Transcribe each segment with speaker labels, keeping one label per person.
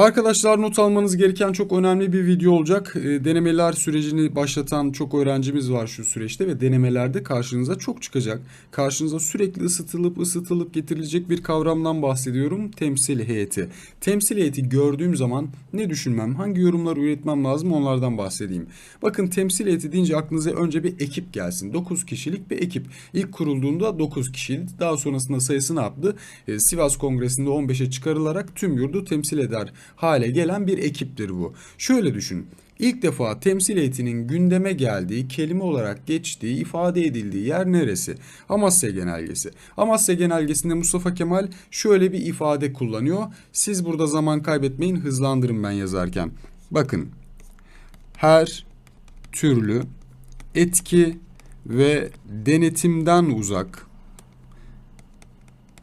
Speaker 1: Arkadaşlar not almanız gereken çok önemli bir video olacak. E, denemeler sürecini başlatan çok öğrencimiz var şu süreçte ve denemelerde karşınıza çok çıkacak. Karşınıza sürekli ısıtılıp ısıtılıp getirilecek bir kavramdan bahsediyorum. Temsil heyeti. Temsil heyeti gördüğüm zaman ne düşünmem, hangi yorumlar üretmem lazım onlardan bahsedeyim. Bakın temsil heyeti deyince aklınıza önce bir ekip gelsin. 9 kişilik bir ekip. İlk kurulduğunda 9 kişiydi. Daha sonrasında sayısı ne yaptı? E, Sivas Kongresi'nde 15'e çıkarılarak tüm yurdu temsil eder hale gelen bir ekiptir bu. Şöyle düşün. İlk defa temsil heyetinin gündeme geldiği, kelime olarak geçtiği, ifade edildiği yer neresi? Amasya Genelgesi. Amasya Genelgesi'nde Mustafa Kemal şöyle bir ifade kullanıyor. Siz burada zaman kaybetmeyin, hızlandırın ben yazarken. Bakın. Her türlü etki ve denetimden uzak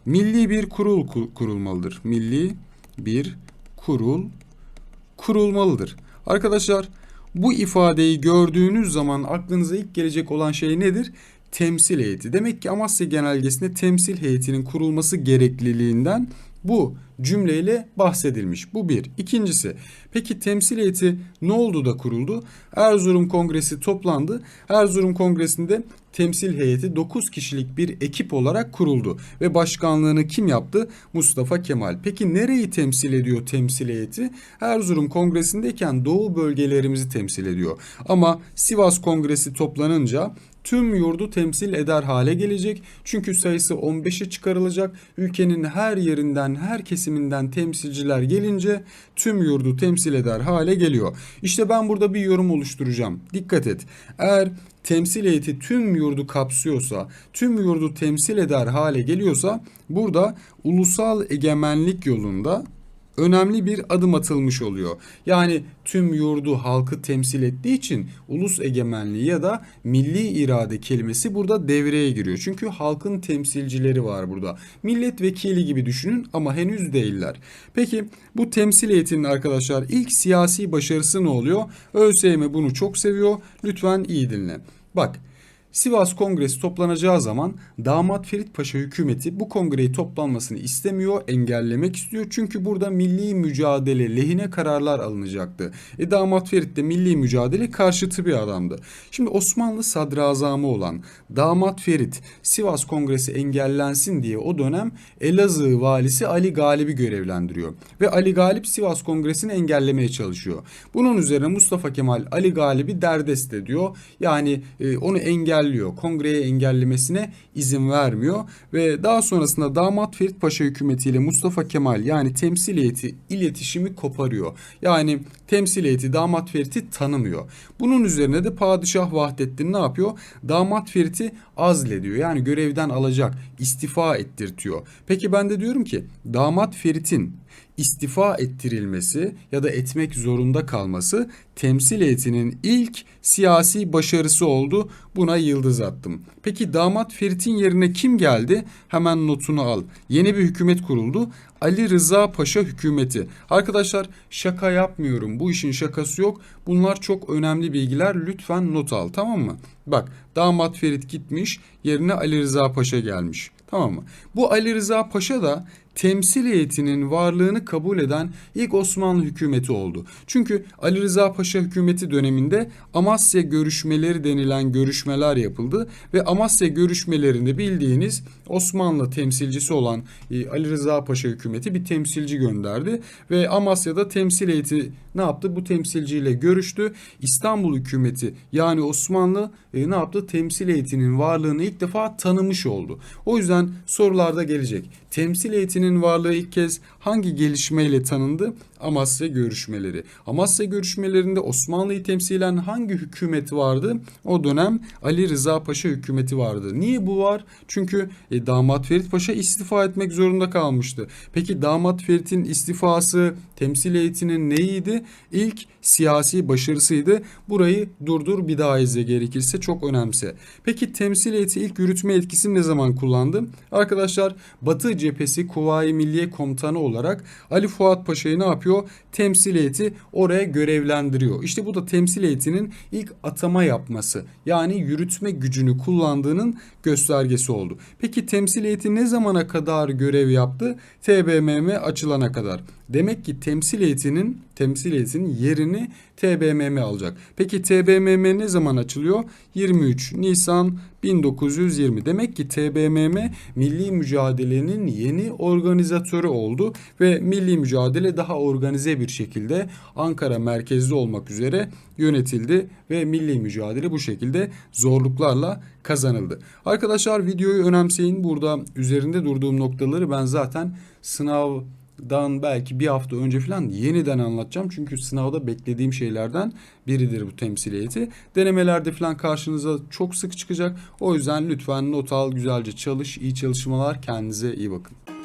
Speaker 1: milli bir kurul ku- kurulmalıdır. Milli bir kurul kurulmalıdır. Arkadaşlar bu ifadeyi gördüğünüz zaman aklınıza ilk gelecek olan şey nedir? Temsil heyeti. Demek ki Amasya Genelgesi'nde temsil heyetinin kurulması gerekliliğinden bu cümleyle bahsedilmiş. Bu bir. İkincisi, peki temsil heyeti ne oldu da kuruldu? Erzurum Kongresi toplandı. Erzurum Kongresi'nde temsil heyeti 9 kişilik bir ekip olarak kuruldu. Ve başkanlığını kim yaptı? Mustafa Kemal. Peki nereyi temsil ediyor temsil heyeti? Erzurum Kongresi'ndeyken doğu bölgelerimizi temsil ediyor. Ama Sivas Kongresi toplanınca tüm yurdu temsil eder hale gelecek. Çünkü sayısı 15'e çıkarılacak. Ülkenin her yerinden, her kesiminden temsilciler gelince tüm yurdu temsil eder hale geliyor. İşte ben burada bir yorum oluşturacağım. Dikkat et. Eğer temsil heyeti tüm yurdu kapsıyorsa, tüm yurdu temsil eder hale geliyorsa burada ulusal egemenlik yolunda önemli bir adım atılmış oluyor. Yani tüm yurdu halkı temsil ettiği için ulus egemenliği ya da milli irade kelimesi burada devreye giriyor. Çünkü halkın temsilcileri var burada. Milletvekili gibi düşünün ama henüz değiller. Peki bu temsil heyetinin arkadaşlar ilk siyasi başarısı ne oluyor? ÖSYM bunu çok seviyor. Lütfen iyi dinle. Bak Sivas Kongresi toplanacağı zaman Damat Ferit Paşa hükümeti bu kongreyi toplanmasını istemiyor, engellemek istiyor. Çünkü burada milli mücadele lehine kararlar alınacaktı. E Damat Ferit de milli mücadele karşıtı bir adamdı. Şimdi Osmanlı sadrazamı olan Damat Ferit Sivas Kongresi engellensin diye o dönem Elazığ valisi Ali Galip'i görevlendiriyor. Ve Ali Galip Sivas Kongresi'ni engellemeye çalışıyor. Bunun üzerine Mustafa Kemal Ali Galip'i derdest ediyor. Yani e, onu engelliyor. Kongreye engellemesine izin vermiyor. Ve daha sonrasında Damat Ferit Paşa hükümetiyle Mustafa Kemal yani temsil heyeti iletişimi koparıyor. Yani temsil heyeti Damat Ferit'i tanımıyor. Bunun üzerine de Padişah Vahdettin ne yapıyor? Damat Ferit'i azlediyor. Yani görevden alacak, istifa ettirtiyor. Peki ben de diyorum ki Damat Ferit'in istifa ettirilmesi ya da etmek zorunda kalması temsil heyetinin ilk siyasi başarısı oldu. Buna yıldız attım. Peki damat Ferit'in yerine kim geldi? Hemen notunu al. Yeni bir hükümet kuruldu. Ali Rıza Paşa hükümeti. Arkadaşlar şaka yapmıyorum. Bu işin şakası yok. Bunlar çok önemli bilgiler. Lütfen not al tamam mı? Bak damat Ferit gitmiş. Yerine Ali Rıza Paşa gelmiş. Tamam mı? Bu Ali Rıza Paşa da temsil heyetinin varlığını kabul eden ilk Osmanlı hükümeti oldu. Çünkü Ali Rıza Paşa hükümeti döneminde Amasya görüşmeleri denilen görüşmeler yapıldı ve Amasya görüşmelerinde bildiğiniz Osmanlı temsilcisi olan e, Ali Rıza Paşa hükümeti bir temsilci gönderdi ve Amasya'da temsil heyeti ne yaptı? Bu temsilciyle görüştü. İstanbul hükümeti yani Osmanlı e, ne yaptı? Temsil heyetinin varlığını ilk defa tanımış oldu. O yüzden sorularda gelecek. Temsil heyetinin varlığı ilk kez hangi gelişmeyle tanındı? Amasya görüşmeleri. Amasya görüşmelerinde Osmanlı'yı temsilen hangi hükümet vardı? O dönem Ali Rıza Paşa hükümeti vardı. Niye bu var? Çünkü e, damat Ferit Paşa istifa etmek zorunda kalmıştı. Peki damat Ferit'in istifası temsil heyetinin neyiydi? İlk siyasi başarısıydı. Burayı durdur bir daha izle gerekirse çok önemse. Peki temsil heyeti ilk yürütme etkisini ne zaman kullandı? Arkadaşlar Batı cephesi Kuvayi Milliye Komutanı olarak Ali Fuat Paşa'yı ne yapıyor? Temsil heyeti oraya görevlendiriyor. İşte bu da temsil heyetinin ilk atama yapması. Yani yürütme gücünü kullandığının göstergesi oldu. Peki temsil heyeti ne zamana kadar görev yaptı? TBMM açılana kadar. Demek ki temsil heyetinin temsil heyetinin yerini TBMM alacak. Peki TBMM ne zaman açılıyor? 23 Nisan 1920. Demek ki TBMM milli mücadelenin yeni organizatörü oldu ve milli mücadele daha organize bir şekilde Ankara merkezli olmak üzere yönetildi ve milli mücadele bu şekilde zorluklarla kazanıldı. Arkadaşlar videoyu önemseyin. Burada üzerinde durduğum noktaları ben zaten sınav dan belki bir hafta önce falan yeniden anlatacağım. Çünkü sınavda beklediğim şeylerden biridir bu temsiliyeti. Denemelerde falan karşınıza çok sık çıkacak. O yüzden lütfen not al, güzelce çalış, iyi çalışmalar, kendinize iyi bakın.